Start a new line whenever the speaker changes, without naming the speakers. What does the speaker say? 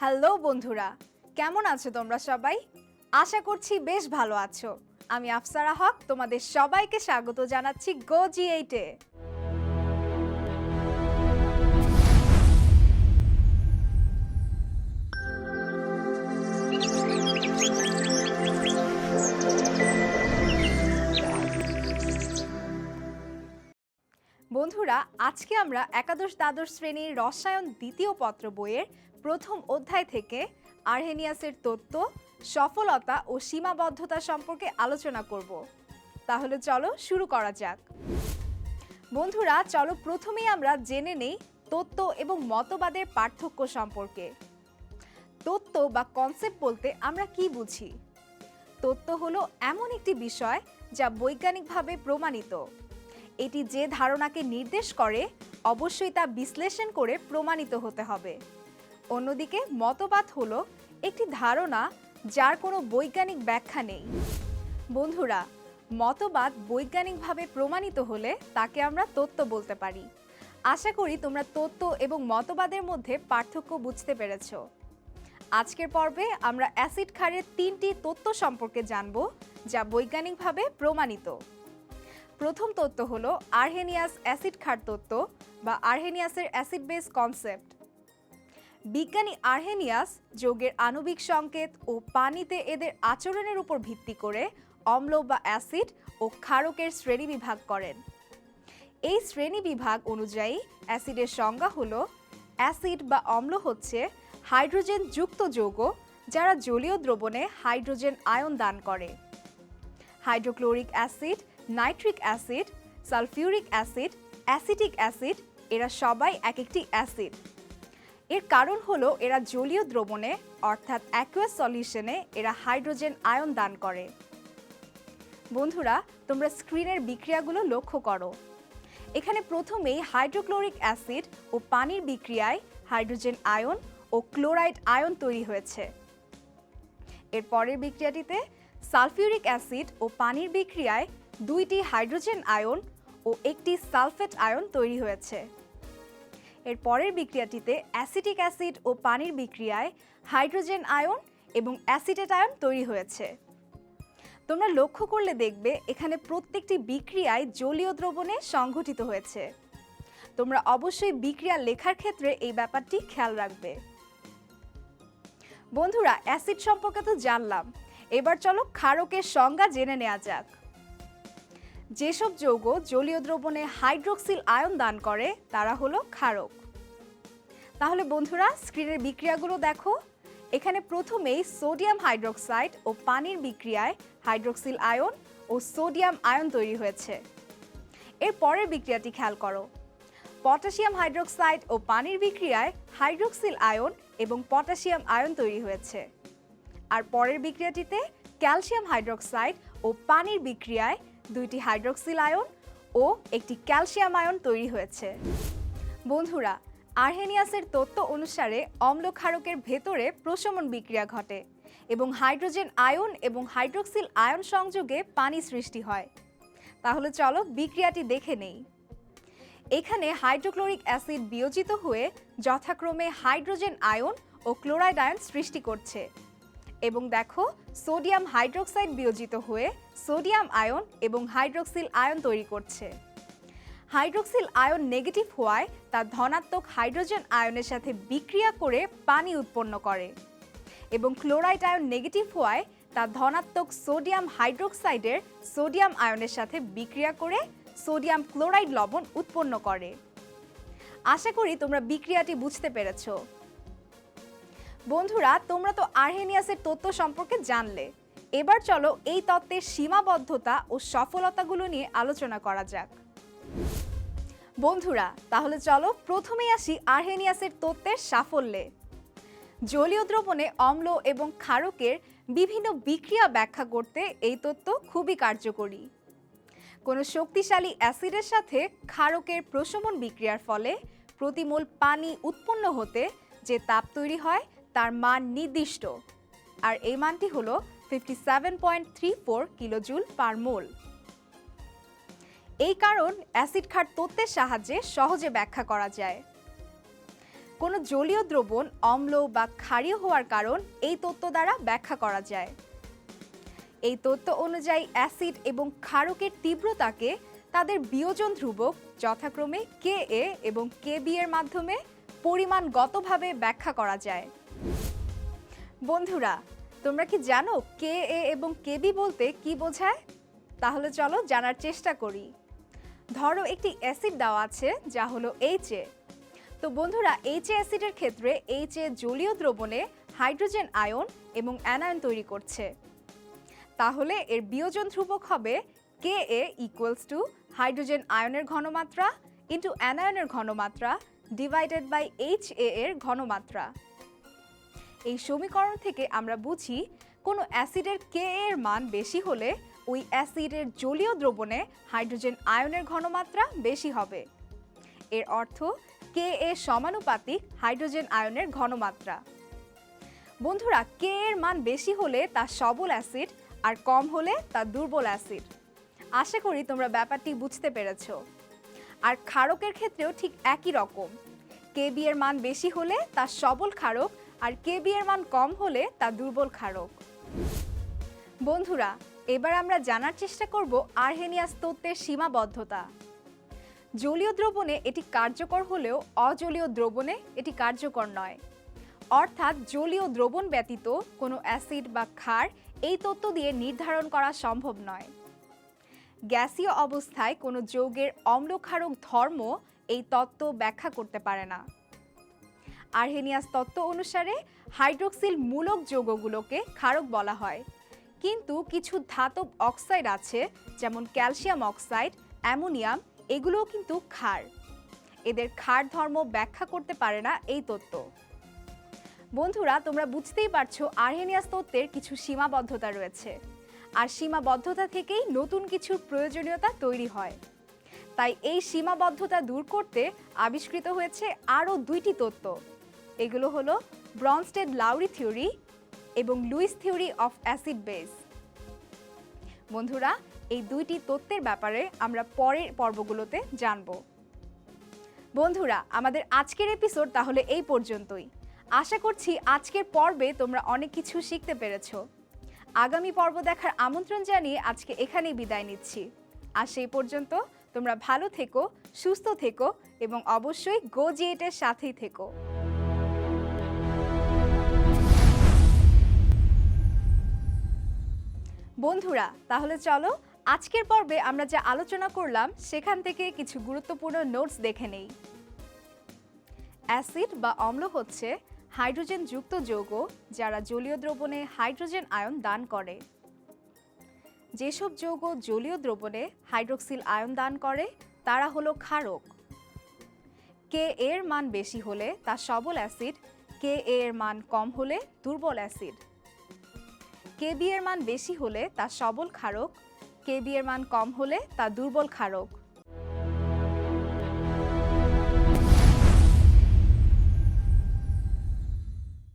Hello বন্ধুরা, কেমন আছো তোমরা সবাই? আশা করছি বেশ ভালো আছো। আমি আফসারা হক, তোমাদের সবাইকে স্বাগত জানাচ্ছি গো জি এইটে বন্ধুরা, আজকে আমরা একাদশ দ্বাদশ শ্রেণির রসায়ন দ্বিতীয় পত্র বইয়ের প্রথম অধ্যায় থেকে আর্হেনিয়াসের তত্ত্ব, সফলতা ও সীমাবদ্ধতা সম্পর্কে আলোচনা করব। তাহলে চলো শুরু করা যাক। বন্ধুরা, চলো প্রথমেই আমরা জেনে নেই তত্ত্ব এবং মতবাদের পার্থক্য সম্পর্কে। তত্ত্ব বা কনসেপ্ট বলতে আমরা কি বুঝি? তত্ত্ব হলো এমন একটি বিষয় যা বৈজ্ঞানিকভাবে প্রমাণিত। এটি যে ধারণাকে নির্দেশ করে, অবশ্যই তা বিশ্লেষণ করে প্রমাণিত হতে হবে। অন্যদিকে মতবাদ হলো একটি ধারণা যার কোনো বৈজ্ঞানিক ব্যাখ্যা নেই। বন্ধুরা, মতবাদ বৈজ্ঞানিকভাবে প্রমাণিত হলে তাকে আমরা তত্ত্ব বলতে পারি। আশা করি তোমরা তত্ত্ব এবং মতবাদের মধ্যে পার্থক্য বুঝতে পেরেছ। আজকের পর্বে আমরা অ্যাসিড ক্ষারের তিনটি তত্ত্ব সম্পর্কে জানব, যা বৈজ্ঞানিকভাবে প্রমাণিত। প্রথম তত্ত্ব হলো আর্হেনিয়াস অ্যাসিড ক্ষার তত্ত্ব বা আর্হেনিয়াসের অ্যাসিড বেস কনসেপ্ট। বিজ্ঞানী আর্হেনিয়াস যোগের আণবিক সংকেত ও পানিতে এদের আচরণের উপর ভিত্তি করে অম্ল বা অ্যাসিড ও ক্ষারকের শ্রেণি বিভাগ করেন। এই শ্রেণি বিভাগ অনুযায়ী অ্যাসিডের সংজ্ঞা হল, অ্যাসিড বা অম্ল হচ্ছে হাইড্রোজেন যুক্ত যৌগ যারা জলীয় দ্রবণে হাইড্রোজেন আয়ন দান করে। Hydrochloric acid, nitric acid, sulphuric acid, acetic acid, এরা সবাই এক একটি অ্যাসিড। এর কারণ হলো এরা জলীয় দ্রবণে, অর্থাৎ অ্যাকুয়াস সলিউশনে এরা হাইড্রোজেন আয়ন দান করে। বন্ধুরা, তোমরা স্ক্রিনের বিক্রিয়াগুলো লক্ষ্য করো। এখানে প্রথমেই হাইড্রোক্লোরিক অ্যাসিড ও পানির বিক্রিয়ায় হাইড্রোজেন আয়ন ও ক্লোরাইড আয়ন তৈরি হয়েছে। এর পরের বিক্রিয়াটিতে সালফিউরিক অ্যাসিড ও পানির বিক্রিয়ায় দুইটি হাইড্রোজেন আয়ন ও একটি সালফেট আয়ন তৈরি হয়েছে। এর পরের বিক্রিয়াটিতে অ্যাসিটিক অ্যাসিড ও পানির বিক্রিয়ায় হাইড্রোজেন আয়ন এবং অ্যাসিটেট আয়ন তৈরি হয়েছে। তোমরা লক্ষ্য করলে দেখবে এখানে প্রত্যেকটি বিক্রিয়ায় জলীয় দ্রবণে সংঘটিত হয়েছে। তোমরা অবশ্যই বিক্রিয়া লেখার ক্ষেত্রে এই ব্যাপারটি খেয়াল রাখবে। বন্ধুরা, অ্যাসিড সম্পর্কে তো জানলাম। এবার চলো ক্ষারকের সংজ্ঞা জেনে নেওয়া যাক। যেসব যৌগ জলীয় দ্রবণে হাইড্রোক্সিল আয়ন দান করে, তারা হলো ক্ষারক। তাহলে বন্ধুরা, স্ক্রিনের বিক্রিয়াগুলো দেখো। এখানে প্রথমেই সোডিয়াম হাইড্রোক্সাইড ও পানির বিক্রিয়ায় হাইড্রোক্সিল আয়ন ও সোডিয়াম আয়ন তৈরি হয়েছে। এর পরের বিক্রিয়াটি খেয়াল করো। পটাশিয়াম হাইড্রোক্সাইড ও পানির বিক্রিয়ায় হাইড্রোক্সিল আয়ন এবং পটাশিয়াম আয়ন তৈরি হয়েছে। আর পরের বিক্রিয়াটিতে ক্যালসিয়াম হাইড্রোক্সাইড ও পানির বিক্রিয়ায় দুইটি হাইড্রোক্সিল আয়ন ও একটি ক্যালসিয়াম আয়ন তৈরি হয়েছে। বন্ধুরা, আর্হেনিয়াসের তত্ত্ব অনুসারে অম্ল ক্ষারকের ভেতরে প্রশমন বিক্রিয়া ঘটে এবং হাইড্রোজেন আয়ন এবং হাইড্রোক্সিল আয়ন সংযোগে পানি সৃষ্টি হয়। তাহলে চলো বিক্রিয়াটি দেখে নেই। এখানে হাইড্রোক্লোরিক অ্যাসিড বিয়োজিত হয়ে যথাক্রমে হাইড্রোজেন আয়ন ও ক্লোরাইড আয়ন সৃষ্টি করছে। এবং দেখো, সোডিয়াম হাইড্রোক্সাইড বিয়োজিত হয়ে সোডিয়াম আয়ন এবং হাইড্রোক্সিল আয়ন তৈরি করছে। হাইড্রোক্সিল আয়ন নেগেটিভ হওয়ায় তা ধনাত্মক হাইড্রোজেন আয়নের সাথে বিক্রিয়া করে পানি উৎপন্ন করে এবং ক্লোরাইড আয়ন নেগেটিভ হওয়ায় তা ধনাত্মক সোডিয়াম হাইড্রোক্সাইডের সোডিয়াম আয়নের সাথে বিক্রিয়া করে সোডিয়াম ক্লোরাইড লবণ উৎপন্ন করে। আশা করি তোমরা বিক্রিয়াটি বুঝতে পেরেছ। বন্ধুরা, তোমরা তো আর্হেনিয়াসের তত্ত্ব সম্পর্কে জানলে। এবার চলো এই তত্ত্বের সীমাবদ্ধতা ও সফলতাগুলো নিয়ে আলোচনা করা যাক। বন্ধুরা, তাহলে চলো প্রথমেই আসি আর্হেনিয়াসের তত্ত্বের সাফল্যে। জলীয় দ্রবণে অম্ল এবং ক্ষারকের বিভিন্ন বিক্রিয়া ব্যাখ্যা করতে এই তত্ত্ব খুবই কার্যকরী। কোনো শক্তিশালী অ্যাসিডের সাথে ক্ষারকের প্রশমন বিক্রিয়ার ফলে প্রতিমূল পানি উৎপন্ন হতে যে তাপ তৈরি হয় তার মান নির্দিষ্ট। আর এই মানটি হলো fifty seven point three four kilojoule per mole এই কারণ অ্যাসিড ক্ষার তত্ত্বের সাহায্যে সহজে ব্যাখ্যা করা যায়। কোনো জলীয় দ্রবণ অম্ল বা ক্ষারীয় হওয়ার কারণ এই তত্ত্ব দ্বারা ব্যাখ্যা করা যায়। এই তত্ত্ব অনুযায়ী অ্যাসিড এবং ক্ষারকের তীব্রতাকে তাদের বিয়োজন ধ্রুবক যথাক্রমে কে এ এবং কে বি এর মাধ্যমে পরিমাণগতভাবে ব্যাখ্যা করা যায়। বন্ধুরা, তোমরা কি জানো কে, এ এবং কে, বি বলতে কি বোঝায়? তাহলে চলো জানার চেষ্টা করি। ধরো একটি অ্যাসিড দেওয়া আছে, যা হলো এইচ এ তো বন্ধুরা এইচ এ অ্যাসিডের ক্ষেত্রে এইচ এ জলীয় দ্রবণে হাইড্রোজেন আয়ন এবং অ্যানায়ন তৈরি করছে। তাহলে এর বিয়োজন ধ্রুবক হবে K A equals to hydrogen আয়নের ঘনমাত্রা ইন্টু অ্যানায়নের ঘনমাত্রা ডিভাইডেড বাই এইচ এ এর ঘনমাত্রা। এই সমীকরণ থেকে আমরা বুঝি কোনো অ্যাসিডের কে এর মান বেশি হলে ওই অ্যাসিডের জলীয় দ্রবণে হাইড্রোজেন আয়নের ঘনমাত্রা বেশি হবে। এর অর্থ কে এ সমানুপাতিক হাইড্রোজেন আয়নের ঘনমাত্রা। বন্ধুরা, কে এর মান বেশি হলে তা সবল অ্যাসিড আর কম হলে তা দুর্বল অ্যাসিড। আশা করি তোমরা ব্যাপারটি বুঝতে পেরেছ। আর ক্ষারকের ক্ষেত্রেও ঠিক একই রকম। কেবি এর মান বেশি হলে তা সবল ক্ষারক আর কেবি এর মান কম হলে তা দুর্বল ক্ষারক। বন্ধুরা, এবার আমরা জানার চেষ্টা করব আর্হেনিয়াস তত্ত্বের সীমাবদ্ধতা। জলীয় দ্রবণে এটি কার্যকর হলেও অজলীয় দ্রবণে এটি কার্যকর নয়। অর্থাৎ জলীয় দ্রবণ ব্যতীত কোনো অ্যাসিড বা ক্ষার এই তত্ত্ব দিয়ে নির্ধারণ করা সম্ভব নয়। গ্যাসীয় অবস্থায় কোনো যৌগের অম্লক্ষারক ধর্ম এই তত্ত্ব ব্যাখ্যা করতে পারে না। আর্হেনিয়াস তত্ত্ব অনুসারে হাইড্রোক্সিল মূলক যৌগগুলোকে ক্ষারক বলা হয়। কিন্তু কিছু ধাতব অক্সাইড আছে, যেমন ক্যালসিয়াম অক্সাইড, অ্যামোনিয়াম, এগুলোও কিন্তু ক্ষার। এদের ক্ষার ধর্ম ব্যাখ্যা করতে পারে না এই তত্ত্ব। বন্ধুরা, তোমরা বুঝতেই পারছ আর্হেনিয়াস তত্ত্বের কিছু সীমাবদ্ধতা রয়েছে। আর সীমাবদ্ধতা থেকেই নতুন কিছুর প্রয়োজনীয়তা তৈরি হয়। তাই এই সীমাবদ্ধতা দূর করতে আবিষ্কৃত হয়েছে আরও দুইটি তত্ত্ব। এগুলো হলো ব্রনস্টেড লাউরি থিওরি এবং Lewis theory of acid base. বন্ধুরা, এই দুইটি তত্ত্বের ব্যাপারে আমরা পরের পর্বগুলোতে জানব। বন্ধুরা, আমাদের আজকের এপিসোড তাহলে এই পর্যন্তই। আশা করছি আজকের পর্বে তোমরা অনেক কিছু শিখতে পেরেছ। আগামী পর্ব দেখার আমন্ত্রণ জানিয়ে আজকে এখানেই বিদায় নিচ্ছি। আর সেই পর্যন্ত তোমরা ভালো থেকো, সুস্থ থেকো এবং অবশ্যই গোজিয়েটের সাথেই থেকো। বন্ধুরা, তাহলে চলো আজকের পর্বে আমরা যা আলোচনা করলাম, সেখান থেকে কিছু গুরুত্বপূর্ণ নোটস দেখে নেই। অ্যাসিড বা অম্ল হচ্ছে হাইড্রোজেন যুক্ত যৌগ যারা জলীয় দ্রবণে হাইড্রোজেন আয়ন দান করে। যেসব যৌগ জলীয় দ্রবণে হাইড্রোক্সিল আয়ন দান করে, তারা হলো ক্ষারক। কে এর মান বেশি হলে তা সবল অ্যাসিড কে এর মান কম হলে দুর্বল অ্যাসিড। কে বি এর মান বেশি হলে তা সবল ক্ষারক, কেবিএর এর মান কম হলে তা দুর্বল ক্ষারক।